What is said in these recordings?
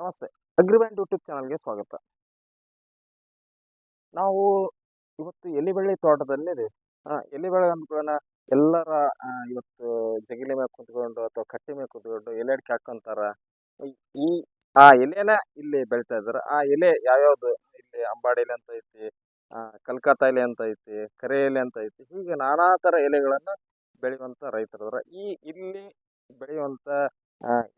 ನಮಸ್ತೆ. Agreement YouTube ಚಾನಲ್ಗೆ ಸ್ವಾಗತ. ನಾವು ಇವತ್ತು ಎಲೆಬಳ್ಳಿ ತೋಟದಲ್ಲಿ ಎಲೆಬಳ್ಳಿ ಅಂದ್ಕೊಳ್ಳೋಣ. ಎಲ್ಲರ ಇವತ್ತು ಜಗಿಲಿ ಮೇಲೆ ಕುತ್ಕೊಂಡು ಅಥವಾ ಕಟ್ಟಿ ಮೇಲೆ ಕುತ್ಕೊಂಡು ಎಲೆ ಅಡಿಕೆ ಹಾಕೊಂತಾರ. ಈ- ಆ ಎಲೆನ ಇಲ್ಲಿ ಬೆಳಿತಾ ಇದಾರೆ ಆ ಎಲೆ ಯಾವ್ಯಾವ್ದು? ಇಲ್ಲಿ ಅಂಬಾಡಿ ಎಲೆ ಅಂತ ಐತಿ ಕಲ್ಕತ್ತಾ ಎಲೆ ಅಂತ ಐತಿ, ಕರೆ ಎಲೆ ಅಂತ ಐತಿ. ಹೀಗೆ ನಾನಾ ತರ ಎಲೆಗಳನ್ನ ಬೆಳೆಯುವಂತ ರೈತರದ್ರ. ಈ ಇಲ್ಲಿ ಬೆಳೆಯುವಂತ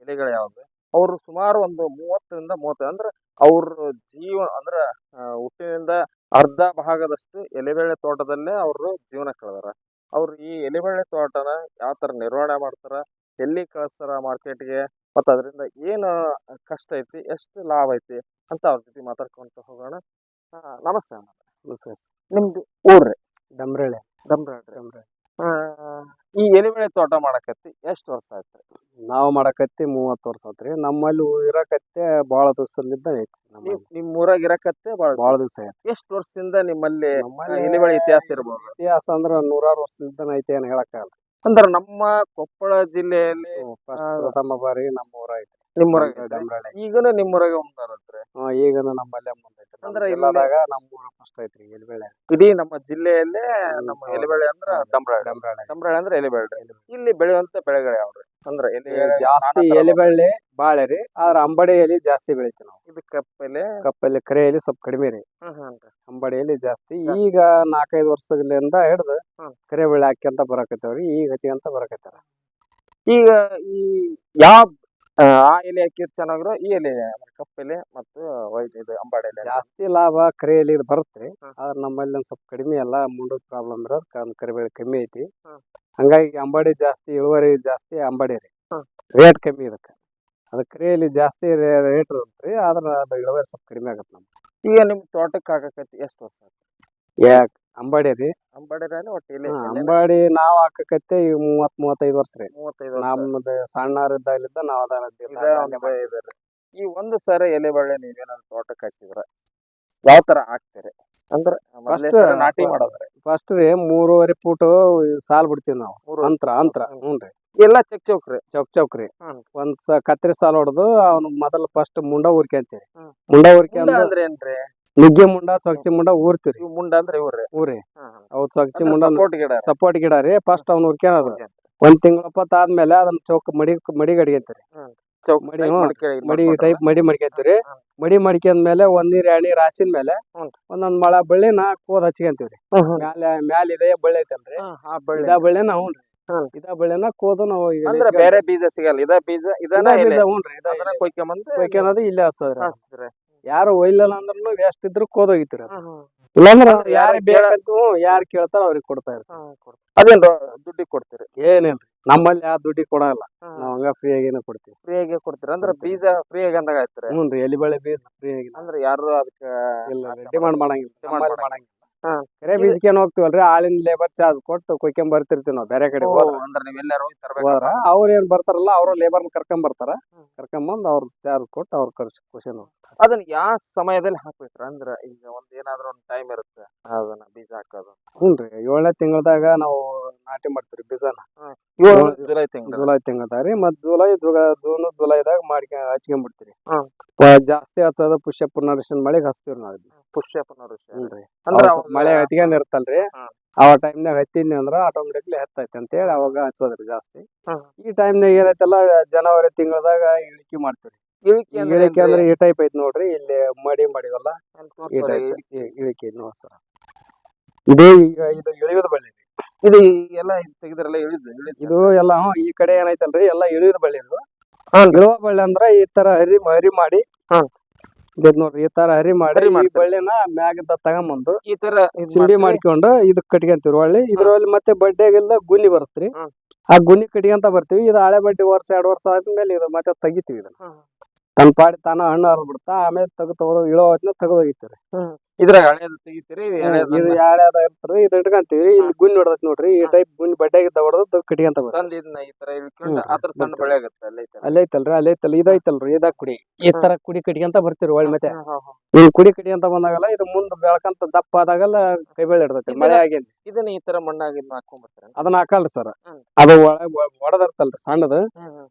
ಎಲೆಗಳು ಯಾವ್ದು? ಅವರು ಸುಮಾರು ಒಂದು ಮೂವತ್ತರಿಂದ ಮೂವತ್ತು ಅಂದ್ರೆ ಅವ್ರ ಜೀವ ಅಂದ್ರ ಹುಟ್ಟಿನಿಂದ ಅರ್ಧ ಭಾಗದಷ್ಟು ಎಲೆಬೆಳೆ ತೋಟದಲ್ಲೇ ಅವರು ಜೀವನ ಕಳೆದಾರ. ಅವ್ರು ಈ ಎಲೆಬೆಳೆ ತೋಟನ ಯಾವ ತರ ನಿರ್ವಹಣೆ ಮಾಡ್ತಾರ ಎಲ್ಲಿ ಕಳಿಸ್ತಾರ ಮಾರ್ಕೆಟ್ಗೆ ಮತ್ತು ಅದರಿಂದ ಏನು ಕಷ್ಟ ಐತಿ ಎಷ್ಟು ಲಾಭ ಐತಿ ಅಂತ ಅವ್ರ ಜೊತೆ ಮಾತಾಡ್ಕೊಂತ ಹೋಗೋಣ. ನಮಸ್ತೆ. ನಿಮ್ದು ಊರ್ರಿ ಡಮ್ರಳೆ ಡಮ್ರಳೆ ಆ, ಈ ಎಲೆಬೆಳೆ ತೋಟ ಮಾಡಕತ್ತಿ ಎಷ್ಟು ವರ್ಷ ಆಯ್ತು? ನಾವು ಮಾಡಕತ್ತಿ ಮೂವತ್ತು ವರ್ಷ ರೀ ನಮ್ಮಲ್ಲಿ ಇರಕತ್ತೆ ಬಹಳ ದಿವಸದಿಂದ ಐತಿ ನಿಮ್ ಊರಾಗ ಇರಕತ್ತೆ ಬಹಳ ಭಾಳ ದಿವಸ ಐತಿ. ಎಷ್ಟು ವರ್ಷದಿಂದ ನಿಮ್ಮಲ್ಲಿ ಎಲಿಬೆಳೆ ಇತಿಹಾಸ ಇರ್ಬೋದು? ಇತಿಹಾಸ ಅಂದ್ರ ನೂರಾರು ವರ್ಷದಿಂದ ಐತಿ ಏನ್ ಹೇಳಕ್ಕಾಗಲ್ಲ ಅಂದ್ರ ನಮ್ಮ ಕೊಪ್ಪಳ ಜಿಲ್ಲೆಯಲ್ಲಿ ಪ್ರಥಮ ಬಾರಿ ನಮ್ಮ ಊರ ಐತಿ. ನಿಮ್ಮ ಊರಾಗ ಐತೆ. ಡಮ್ರಳೆ ಈಗನು ನಿಮ್ಮ ಊರಾಗ ಉಂಟಾರತ್ರಿ ಈಗ ನಮ್ಮಲ್ಲೇ ಮುಂದೆ. ಅಂದ್ರೆ ಇಲ್ಲದಾಗ ಫಸ್ಟ್ ಐತ್ರಿ ಎಲ್ಬೆಳೆ ಇಡೀ ನಮ್ಮ ಜಿಲ್ಲೆಯಲ್ಲೇ ನಮ್ಮ ಎಲೆಬಳ್ಳಿ ಅಂದ್ರೆ ಡಂಬ್ರಾಳ ಡಂಬ್ರಾಳ ಅಂದ್ರೆ ಎಲೆಬೇಳೆ ಇಲ್ಲಿ ಬೆಳೆಯುವಂತ ಬೆಳೆಗಳು ಯಾವ್ರಿ ಅಂದ್ರೆ ಎಲೆ ಜಾಸ್ತಿ ಎಲೆಬಳ್ಳಿ ಬಾಳೆ ರೀ. ಆದ್ರ ಅಂಬಡಿ ಎಲಿ ಜಾಸ್ತಿ ಬೆಳಿತೀವಿ ನಾವು. ಇದು ಕಪ್ಪೆಲೆ? ಕಪ್ಪಲ್ಲಿ ಕರೆ ಎಲೆ ಸ್ವಲ್ಪ ಕಡಿಮೆ ರೀ. ಅಂಬಡಿಯಲ್ಲಿ ಹ್ಮ್ ಅಂಬಡಿ ಎಲಿ ಜಾಸ್ತಿ. ಈಗ ನಾಲ್ಕೈದು ವರ್ಷಗಳಿಂದ ಹಿಡ್ದು. ಕರೆ ಬೆಳೆ ಹಾಕ್ಯಂತ ಬರಕತ್ತೇವ್ರಿ. ಈಗ ಹಚ್ಚಿಗಂತ ಬರಕತ್ತಾರ ಈಗ ಈ ಯಾವ ಆ ಎಲೆ ಹಾಕಿದ್ರೆ ಚೆನ್ನಾಗಿರೋ ಈ ಎಲೆ ಕಪ್ ಕಪ್ಪೆಲೆ ಮತ್ತು ವೈಟ್ ಇದು ಅಂಬಾಡೆ ಎಲೆ. ಜಾಸ್ತಿ ಲಾಭ ಕರೆ ಇದು ಬರುತ್ತೆ. ಆದ್ರೆ ನಮ್ಮಲ್ಲಿ ಒಂದ್ ಸ್ವಲ್ಪ ಕಡಿಮೆ ಅಲ್ಲ ಮುಂಡದ ಪ್ರಾಬ್ಲಮ್ ಇರೋದ್ ಕರಿಬೇಳೆ ಕಮ್ಮಿ ಐತಿ. ಹಂಗಾಗಿ ಅಂಬಾಡಿ ಜಾಸ್ತಿ ಇಳುವರಿ ಜಾಸ್ತಿ ಅಂಬಾಡಿ ರೀ. ರೇಟ್ ಕಮ್ಮಿ ಇದಕ್ಕೆ. ಅದು ಕರಿ ಎಲೆ ಜಾಸ್ತಿ ರೇಟ್ ಇರುತ್ತೆ ಆದ್ರೆ ಅದು ಇಳುವರಿ ಸ್ವಲ್ಪ ಕಡಿಮೆ ಆಗತ್ತೆ ನಮ್ಗೆ. ಈಗ ನಿಮ್ ತೋಟಕ್ಕೆ ಹಾಕಕತ್ತಿ ಎಷ್ಟು ವರ್ಷ ಯಾಕೆ? ಅಂಬಾಡಿ ರೀ. ಅಂಬಾಡಿ ಒಟ್ಟು ಅಂಬಾಡಿ ನಾವ್ ಹಾಕಕತ್ತೆ ಈಗ ಮೂವತ್ ಮೂವತ್ತೈದು ವರ್ಷ ರೀ. ಮೂವತ್ತೈದು ನಮ್ದು ಸಣ್ಣರಿದ್ದಾಗಲಿದ್ದ ನಾವ್ ಅದ ಇದ ಒಂದು ಇದು ರೀ. ಈ ಒಂದು ಸರ ಎಲೆ ಬಳ್ಳಿ ನೀವೇನಾದ್ರು ತೋಟಕ್ಕೆ ಹಾಕಿದ್ರ ಯಾವ ತರ ಹಾಕ್ತೀರಿ? ಅಂದ್ರ ಫಸ್ಟ್ ನಾಟಿ ಮಾಡೋದ್ರಿ. ಫಸ್ಟ್ ರೀ ಮೂರುವರೆ ಫೂಟ್ ಸಾಲ್ ಬಿಡ್ತೀವಿ ನಾವು. ಅಂತರ ಅಂತ್ರ. ಹ್ಞೂ ರೀ ಎಲ್ಲ ಚೌಕ್ ಚೌಕ್ರಿ ಚೌಕ್ ಚೌಕ್ ರೀ. ಒಂದ್ ಸ ಕತ್ರಿ ಸಾಲ್ ಹೊಡೆದು ಅವ್ನು ಮೊದಲು ಫಸ್ಟ್ ಮುಂಡ ಊರ್ಕೆ ಅಂತೀರಿ ಮುಂಡ ಊರ್ಕೆ ಅಂದ್ರೆ ಏನ್ರಿ? ನುಗ್ಗೆ ಮುಂಡ ಚೊಕ್ಚಿ ಮುಂಡ ಊರ್ತೀವಿ ಇವ್ ಮುಂಡ ಅಂದ್ರೆ ಇವ್ರಿ ಊರಿ ಅವ್ ಚೊಕ್ಚಿ ಮುಂಡ ಸಪೋರ್ಟ್ ಗಿಡ ರೀ. ಸಪೋರ್ಟ್ ಗಿಡ ರೀ ಫಸ್ಟ್ ಅವ್ನ ಊರ್ಕೇನ Okay. ಒಂದ್ ತಿಂಗಳ ಆದ್ಮೇಲೆ ಅದನ್ನ ಚೌಕ ಮಡಿ ಮಡಿ ಗಡಿಗೆಂತೀರಿ ಚೌಕ್ ಮಡಿ, ಮಡಿ ಟೈಪ್ ಮಡಿ ಮಡ್ಕೊಂತೀವ್ರಿ ಹ್ಮ್. ಮಡಿ ಮಡ್ಕೊಂಡ್ಮೇಲೆ ಒಂದ್ ನೀರ್ ಎಣ್ಣಿ ರಾಸಿನ ಮೇಲೆ ಹ್ಮ್. ಒಂದೊಂದ್ ಮಳ ಬಳ್ಳಿನ ಕೋದ್ ಹಚ್ಕೊಂತೀವ್ರಿ. ಮ್ಯಾಲ ಮ್ಯಾಲ ಇದೆ ಬಳ್ಳಿ ಐತಲ್ರಿ ಹ್ಮ್, ಆ ಬಳ್ಳಿ. ಇದ ಬಳ್ಳಿನ ಹ್ಞೂ ಹ್ಮ್. ಇದ ಬಳ್ಳಿನ ಕೋದು ನಾವು ಈಗ ಅಂದ್ರೆ ಬೇರೆ ಬೀಜ ಸಿಗಲ್ಲ ಇದ ಬೀಜ ಇದನ್ನ ಇದ ಬೀಜ ಹ್ಞೂನ್ರಿ ಇದ. ಕೊಯ್ಕೊಂಬಂದು ಕೊಯ್ಕೊಳೋದು ಇಲ್ಲೇ ಹಚ್ಚೋದ್ರಿ. ಯಾರು ಒಯ್ಲಿಲ್ಲ ಅಂದ್ರೂ ಎಷ್ಟ್ ಇದ್ರು ಹ್ಮ್. ಇಲ್ಲಾಂದ್ರ ಯಾರು ಯಾರಿಗೆ ಯಾರು ಕೇಳ್ತಾರ ಅವ್ರಿಗೆ ಕೊಡ್ತಾ ಇರ್ತಾರೆ ದುಡ್ಡಿ ಕೊಡ್ತೀರಿ. ಅದೇನ್ ದುಡ್ಡಿಗೆ ಕೊಡ್ತೀರಿ. ಏನಿಲ್ರಿ ನಮ್ಮಲ್ಲಿ ಯಾವ ದುಡ್ಡಿ ಕೊಡಲ್ಲ. ನಾವ್ ಹಂಗ ಫ್ರೀ ಆಗಿ ಕೊಡ್ತೀವಿ. ಫ್ರೀ ಆಗಿ ಕೊಡ್ತೀರಿ. ಅಂದ್ರ. ಬೀಜ ಫ್ರೀ ಆಗಿ ಅಂದಾಗ ಆಯ್ತಾರೆ? ಹ್ಞೂ ರೀ ಎಲಿ ಬೀಜ ಫ್ರೀ ಆಗಿ ಅಂದ್ರೆ ಯಾರು ಅದಕ್ಕ ಇಲ್ಲ ಡಿಮಾಂಡ್ ಮಾಡಂಗಿಲ್ಲ. ಡಿಮಾಂಡ್ ಮಾಡಂಗಿಲ್ಲ. ಕರೆ ಬೀಜಕ್ಕೇನ್ ಹೋಗ್ತಿವಲ್ರಿ? ಆಳಿನ ಲೇಬರ್ ಚಾರ್ಜ್ ಕೊಟ್ಟು ಕೊಯ್ಕೊಂಡ್ ಬರ್ತಿರ್ತೀವಿ ನಾವು ಬೇರೆ ಕಡೆ ಹೋದ್ರ. ಅಂದ್ರೆ ನೀವ್ ತರ್ಬೇಕು? ಅವ್ರ ಏನ್ ಬರ್ತಾರಲ್ಲ ಅವ್ರ ಲೇಬರ್ ಕರ್ಕೊಂಡ್ ಬರ್ತಾರ. ಕರ್ಕೊಂಡ್ ಬಂದ್ ಅವ್ರ ಚಾರ್ಜ್ ಕೊಟ್ಟು ಅವ್ರ ಖರ್ಚು ಖುಷಿ ಅದನ್ನ ಯಾವ ಸಮಯದಲ್ಲಿ ಹಾಕ್ಬೇಕ್ರ? ಅಂದ್ರ ಈಗ ಒಂದ್ ಏನಾದ್ರು ಒಂದ್ ಟೈಮ್ ಇರುತ್ತೆ ಅದನ್ನ ಬೀಜ ಹಾಕೋದು. ಹ್ಞೂನ್ರಿ ಏಳನೇ ತಿಂಗಳದಾಗ ನಾವು ನಾಟಿ ಮಾಡ್ತೀವಿ ಬೀಜನ. ಜುಲೈ ತಿಂಗಳು. ಜುಲೈ ತಿಂಗಳದಾಗ ರೀ. ಮತ್ ಜುಲೈ ಜುಗ ಜೂನ್ ಜುಲೈದಾಗ ಮಾಡ್ಕ ಹಚ್ಕೊಂಡ್ಬಿಡ್ತೀರಿ ಹ್ಮ್. ಜಾಸ್ತಿ ಹಚ್ಚೋದು ಪುಷ್ಯ ಪುನರ್ಶನ್ ಮಳೆಗೆ ಹಚ್ತೀವಿ ನಾವು. ಪುಷ್ಯ ಪುನರುಷ ರೀ. ಅಂದ್ರೆ ಮಳೆ ಹತ್ಕೊಂಡ್ ಇರ್ತಲ್ರಿ. ಆ ಟೈಮ್ನಾಗ ಹತ್ತಿದ್ನಿ ಅಂದ್ರ ಆಟೋಮೆಟಿಕ್ಲಿ ಹತ್ತೈತಿ ಅಂತ ಹೇಳಿ ಅವಾಗ ಹಚ್ಚೋದ್ರಿ ಜಾಸ್ತಿ ಈ ಈ ಟೈಮ್ನಾಗ ಏನೈತಲ್ಲ ಜನವರಿ ತಿಂಗಳದಾಗ ಇಳಿಕೆ ಮಾಡ್ತೀವಿ ಇಳಿಕೆ ಅಂದ್ರೆ? ಈ ಟೈಪ್ ಐತಿ ನೋಡ್ರಿ ಇಲ್ಲಿ ಮಡಿ ಮಾಡಿವಲ್ಲ ಈ ಟೈಪ್ ಇಳಿಕೆ. ಸರ್ ಇದೇ ಈಗ ಇದು ಇಳಿಯೋದು ಬಳ್ಳಿ ಇದು ಎಲ್ಲ ತೆಗೆದ್ರಲ್ಲ ಇಳಿದು ಇದು ಎಲ್ಲ ಈ ಕಡೆ ಏನೈತಲ್ರಿ ಎಲ್ಲ ಇಳಿಯೋದು ಬಳ್ಳಿ ಇದು. ಇಳುವ ಬಳ್ಳಿ ಅಂದ್ರ ಈ ತರ ಹರಿ ಹರಿ ಮಾಡಿ. ಇದ್ ನೋಡ್ರಿ ಈ ತರ ಹರಿ ಮಾಡಿ ಹರಿ ಈ ಮಾಡ್ತೀರಿ. ಬಳ್ಳಿನ ಮ್ಯಾಗಿಂದ ತಗೊಂಬಂದು ಈ ತರ ಇದ್ ಸಿಂಬಿ ಮಾಡ್ತೀರಿ? ಮಾಡ್ಕೊಂಡು ಇದಕ್ ಕಟ್ಕೊಂತೀವಿ ಒಳ್ಳೆ ಇದ್ರಲ್ಲಿ ಮತ್ತೆ ಬಡ್ಡೆಗೆಲ್ಲ ಗುನಿ ಬರುತ್ತ್ರಿ ಹ್ಮ್. ಆ ಗುನಿ ಕಟ್ಕೊಂತ ಬರ್ತೀವಿ ಇದು ಹಳೆ ಬಡ್ಡಿ ವರ್ಷ ಎರಡ್ ವರ್ಷ ಆದ್ಮೇಲೆ ಇದು ಮತ್ತೆ ತೆಗಿತೀವಿ ಇದನ್ನ ಹ್ಮ್. ತನ್ನ ಪಾಡಿ ತಾನ ಹಣ್ಣು ಹರಿದ್ ಬಿಡ್ತಾ ಆಮೇಲೆ ತೆಗೆದು ಇಳೋ ಹೊತ್ತಿನ ತೆಗೆದು ಹೋಗಿತ್ತೀವಿ ಇದ್ರಾಗ ಹಳೇದು ತೆಗಿತೀರಿ ಇದು ಹಳೇದನ್ನ ಯಾಳ್ಯಾದ ಇರ್ತರಿ ಇದು ಇಟ್ಕೊಂತೀವಿ. ಇಲ್ಲಿ ಗುಂಡಿ ಹೊಡೆದೈತಿ ನೋಡ್ರಿ ಈ ಟೈಪ್ ಗುಂಡಿ ಬಡ್ಡೆಗಿದ್ದ ಇದ್ದ ಕಟ್ಕೊಂತ ಬರ್ತೀವಿ ತಂದ್ ಇದನ್ನ ಈ ತರ ಹ್ಮ್. ಅದ್ರ ಸಣ್ಣ ಬಳೆ ಆಗುತ್ತೆ ಅಲ್ಲಿ ಐತಲ್ಲ. ಅಲ್ಲೇ ಐತಲ್ರಿ ಅಲ್ಲೇ ಐತಲ್ರಿ ಇದೈತಲ್ರಿ ಇದ ಕುಡಿ. ಈ ತರ ಕುಡಿ ಕಟ್ಕೊಂತ ಬರ್ತೀರಿ ಒಳ್ಳೆ ಮತ್ತೆ. ಹ್ಮ್, ಹ್ಮ್, ಹ್ಮ್. ಈ ಕುಡಿ ಕಟ್ಕೊಂತ ಬಂದಾಗಲ್ಲ ಇದು ಮುಂದ್ ಬೆಳಕಂತ ದಪ್ಪ ಆದಾಗಲ್ಲ ಕೈ ಬೆಳೆ ಇಡ್ತೈತಿ ಮಳೆ ಆಗಿಂದ ಇದನ್ನ ಈ ತರ ಮಣ್ಣಾಗಿ ಇದನ್ನ ಹಾಕೊಂಡ್ಬರ್ತೀರ ಅದನ್ನ ಹಾಕಲ್ರಿ ಸರ್. ಹ್ಮ್. ಅದು ಒಳಗ್ ಹೊಡೆದಿರ್ತಲ್ರಿ ಸಣ್ಣದು.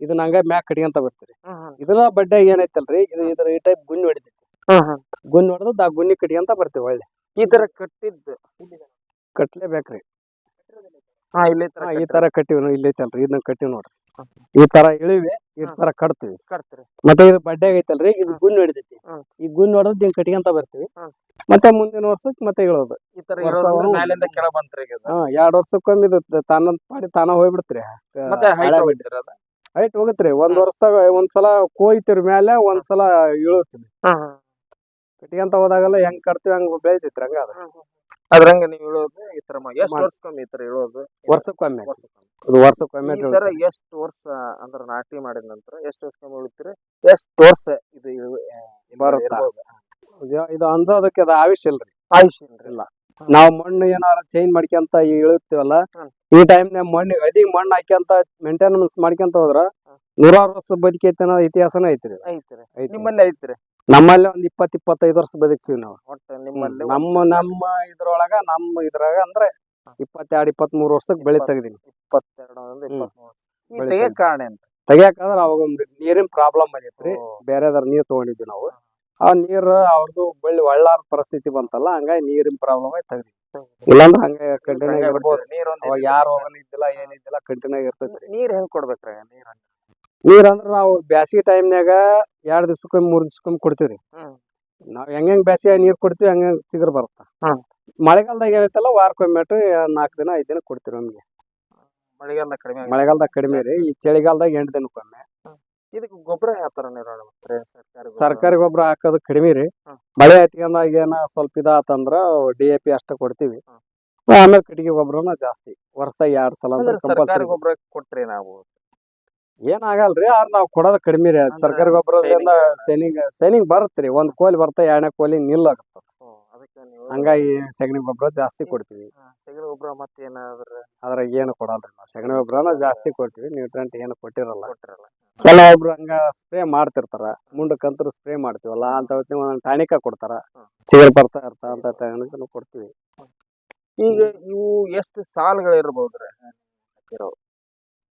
ಇದನ್ನ ಹಂಗ ಮ್ಯಾಕ್ ಕಟ್ಕೊಂತ ಬರ್ತೀರಿ. ಇದನ್ನ ಬಡ್ಡೆ ಏನೈತಲ್ರಿ ಇದು ಇದ್ರ ಈ ಟೈಪ್ ಗುಂಡಿ ಹೊಡಿತೈತಿ. ಗುಂಡಿ ಹೊಡೆದ್ ಆ ಗುಂಡಿ ಕಟ್ಕೊಂತ ಬರ್ತೀವಿ ಒಳ್ಳೆ. ಈ ತರ ಕಟ್ಟಿದ್ದು ಕಟ್ಲೇಬೇಕ್ರಿ. ಹಾ ಇಲ್ಲ ಈ ತರ ಹಾ, ಈ ತರ ಕಟ್ಟಿವಿ ನಾವು ಇಲ್ಲೇ ಐತಲ್ರಿ ಇದನ್ನ ಕಟ್ಟಿವಿ ನೋಡ್ರಿ. ಈ ತರ ಇಳಿವಿ ಈ ತರ ಕಟ್ತೀವಿ. ಕಟ್ತೀರಿ ಮತ್ತೆ ಇದು ಬಡ್ಡೆ ಐತಲ್ರಿ ಇದು ಗುನ್ ಹೊಡಿತೈತಿ. ಈ ಗುಂಡಿ ಹೊಡೆದ್ ಹಿಂಗ್ ಕಟ್ಕೊಂತ ಬರ್ತೀವಿ. ಮತ್ತೆ ಮುಂದಿನ ವರ್ಷಕ್ ಮತ್ತೆ ಇಳೋದು. ಈ ತರ ಕೆಳ ಬಂತ್ರಿ ಹಾ ಎರಡ್ ವರ್ಷಕ್ಕೊಮ್ಮೆ ಇದು ತಾನ ಪಾಡಿ ತಾನ ಹೋಗ್ಬಿಡ್ತ್ರಿ. ಹೈಟ್ ಹೋಗತ್ರಿ ಒಂದ್ ಸಲ ವರ್ಷದಾಗ ಒಂದ್ಸಲ ಕೋಯ್ತಿರ್ ಮ್ಯಾಲೆ ಒಂದ್ಸಲ ಇಳುತ್ತೀವಿ ಕಟ್ಕೊಂತ ಹೋದಾಗೆಲ್ಲ ಹೆಂಗ್ ಕಟ್ತೀವಿ ಹಂಗ ಬೆಳಿತೈತ್ರಿ ಹಂಗ ಅದ. ಅದ್ರಂಗ ನೀವು ಇಳೋದು ಈ ತರ ಎಷ್ಟು ವರ್ಷಕ್ಕೊಮ್ಮೆ ಈ ತರ ಇಳೋದು ವರ್ಷಕ್ಕೊಮ್ಮೆ. ವರ್ಷಕ್ಕೊಮ್ಮೆ. ಇದು ವರ್ಷಕ್ಕೊಮ್ಮೆ ಈ ತರ ಎಷ್ಟ್ ವರ್ಷ ಅಂದ್ರ ನಾಟಿ ಮಾಡಿದ ನಂತರ ಎಷ್ಟು ವರ್ಷಕ್ಕೊಮ್ಮೆ ಉಳಿತೀರಿ? ಎಷ್ಟು ವರ್ಷ ಇದು ಬರುತ್ತಾ? ಇದು- ಅನ್ಸೋದಕ್ಕೆ ಅದು ಆಯುಷ್ ಇಲ್ರಿ. ಆಯುಷ್ ಇಲ್ರಿ. ಇಲ್ಲ. ನಾವ್ ಮಣ್ಣು ಏನಾರ ಚೇಂಜ್ ಮಾಡ್ಕೊಂತ ಇಳುತ್ತೀವಲ್ಲ ಈ ನ ಮಣ್ಣು ಅದಿ ಮಣ್ಣು ಹಾಕ್ಯಂತ ಮೇಂಟೆನೆನ್ಸ್ ಮಾಡ್ಕೊಂತ ಹೋದ್ರ. ನೂರಾರು ವರ್ಷ ಬದುಕೈತೆ ಅನ್ನೋ ಇತಿಹಾಸನ ಐತ್ರಿ. ಐತ್ರಿ. ಐತಿ. ನಿಮ್ಮಲ್ಲಿ ಐತ್ರಿ. ನಮ್ಮಲ್ಲಿ ಒಂದ್ ಇಪ್ಪತ್ ಇಪ್ಪತ್ತೈದು ವರ್ಷ ಬದುಕ್ಸಿವಿ ನಾವು. ಒಟ್ಟ ನಿಮ್ಮಲ್ಲಿ ನಮ್ಮ ನಮ್ಮ ಇದ್ರೊಳಗ ನಮ್ಮ ಇದ್ರಾಗ ಅಂದ್ರೆ ಇಪ್ಪತ್ತೆರಡು ಇಪ್ಪತ್ತ್ ಮೂರು ವರ್ಷಕ್ ಬೆಳೆ ತೆಗ್ದೀನಿ. ಇಪ್ಪತ್ತೆರಡು ಒಂದು ಹ್ಮ್. ಇಪ್ಪತ್ಮೂರು ಈ ಬೆಳೆ ತೆಗಿಯಕ್ ಕಾರಣ ತೆಗಿಯಾಕಂದ್ರ ಅವಾಗ ಒಂದು ನೀರಿನ ಪ್ರಾಬ್ಲಮ್ ಬಂದಿತ್ರಿ. ಬೇರೆದಾರ ನೀರ್ ತಗೊಂಡಿದ್ವಿ ನಾವು. ಆ ನೀರ್ ಅವ್ರದ್ದು ಬೆಳ್ಳಿ ಒಳ್ಳಾರ ಪರಿಸ್ಥಿತಿ ಬಂತಲ್ಲ ಹಂಗಾಗಿ ನೀರಿನ ಪ್ರಾಬ್ಲಮ್ ಆಗಿ ತೆಗ್ದಿ ಇಲ್ಲಾಂದ್ರೆ ಹಂಗೆ ಕಂಟಿನ್ಯೂ ಆಗಿ ಇರ್ಬೋದು ಬಿಡ್ತೀರಿ. ನೀರ್ ಒಂದ್ ಅವಾಗ ಯಾರು ಹೋಗನ್ ಇದ್ದಿಲ್ಲ ಏನಿದ್ದಿಲ್ಲ ಕಂಟಿನ್ಯೂ ಆಗಿರ್ತೈತ್ರಿ ನೀರ್ ಹೆಂಗ್ ಕೊಡ್ಬೇಕ್ರಿ ನೀರ್ ಹಂಗ? ನೀರ್ ಅಂದ್ರ ನಾವು ಬ್ಯಾಸಿಗೆ ಟೈಮ್ನ್ಯಾಗ ಎರಡ್ ದಿವ್ಸಕ್ಕೊಮ್ಮೆ ಮೂರ್ ದಿವ್ಸಕ್ಕೊಮ್ಮೆ ಕೊಡ್ತೀವ್ರಿ ಹ್ಮ್. ನಾವ್ ಹೆಂಗ್ ಹೆಂಗ್ ಬ್ಯಾಸಿಗೆ ನೀರ್ ಕೊಡ್ತೀವಿ ಹಂಗ ಚಿಗರ್ ಬರುತ್ತ ಹ್ಮ್. ಮಳೆಗಾಲದಾಗ ಏನೈತಲ್ಲ ವಾರಕ್ಕೊಮ್ಮೆ ನಾಲ್ಕು ದಿನ ಐದ್ ದಿನ ಕೊಡ್ತೀವಿ ನಮ್ಗೆ ಮಳೆಗಾಲದಾಗ ಕಡಿಮೆ. ಮಳೆಗಾಲದಾಗ ಕಡಿಮೆ ರೀ ಈ ಚಳಿಗಾಲದಾಗ ಎಂಟು ದಿನಕ್ಕೊಮ್ಮೆ ಇದಕ್ಕೆ ಗೊಬ್ಬರ ಯಾವ ತರ ನಿರ್ವಹಣೆ ಮಾಡ್ತಾರೆ ಸರ್ಕಾರಿ ಗೊಬ್ರ? ಸರ್ಕಾರಿ ಗೊಬ್ಬರ ಹಾಕೋದು ಕಡಿಮೆ ರೀ ಹ್ಮ್. ಮಳೆ ಹತ್ಕೊಂಡಾಗ ಏನ ಸ್ವಲ್ಪ ಇದಾತಂದ್ರ ಡಿ ಎ ಪಿ ಅಷ್ಟ ಕೊಡ್ತೀವಿ ಹ್ಮ್. ಆಮೇಲೆ ಕಟ್ಟಿಗೆ ಗೊಬ್ಬರನ ಜಾಸ್ತಿ ವರ್ಷದಾಗ ಎರಡ್ ಸಲ ಅಂದ್ರೆ ಅಂದ್ರೆ ಸರ್ಕಾರಿ ಕಂಪಲ್ಸರಿ ಗೊಬ್ಬರ ಕೊಟ್ರಿ ನಾವು ಏನ್ ರೀ ಆದ್ರೆ ನಾವ್ ಕೊಡೋದು ಕಡಿಮೆ ರೀ. ಸರ್ಕಾರಿ ಗೊಬ್ಬರದಿಂದ ಸೈನಿಂಗ್ ಸೈನಿಂಗ್ ಬರತ್ರಿ. ಒಂದ್ ಕೋಲಿ ಬರ್ತಾ ಎರಡನೇ ಕೋಲಿ ನಿಲ್ಲಾಗತ್ತ ಅದಕ್ಕೆ ಹಂಗಾಗಿ ಸೆಗಣಿ ಗೊಬ್ಬರ ಜಾಸ್ತಿ ಕೊಡ್ತೀವಿ. ಸೆಗಣಿ ಗೊಬ್ಬರ ಮತ್ತೆ ಏನಾದ್ರು ಅದ್ರಾಗ ಏನು ಕೊಡಲ್ರಿ ನಾವು. ಸೆಗಣಿ ಗೊಬ್ಬರನ ಜಾಸ್ತಿ ಕೊಡ್ತೀವಿ. ನ್ಯೂಟ್ರೆಂಟ್ ಏನು ಕೊಟ್ಟಿರಲ್ಲ. ಕೆಲವೊಬ್ರು ಹಂಗ ಸ್ಪ್ರೇ ಮಾಡ್ತಿರ್ತಾರ. ಮುಂಡಕ್ಕಂತೂ ಸ್ಪ್ರೇ ಮಾಡ್ತೀವಲ್ಲ ಅಂತ ಹೊತ್ತಿಗೆ ಒಂದೊಂದು ಟಾನಿಕ ಕೊಡ್ತಾರ. ಚಿಗರ್ ಬರ್ತಾ ಇರ್ತಾ ಅಂತ ಟಾನಿಕನು ಕೊಡ್ತೀವಿ. ಈಗ ಇವು ಎಷ್ಟು ಸಾಲುಗಳು ಇರ್ಬೋದ್ರಿ? ಹಾಕಿರೋ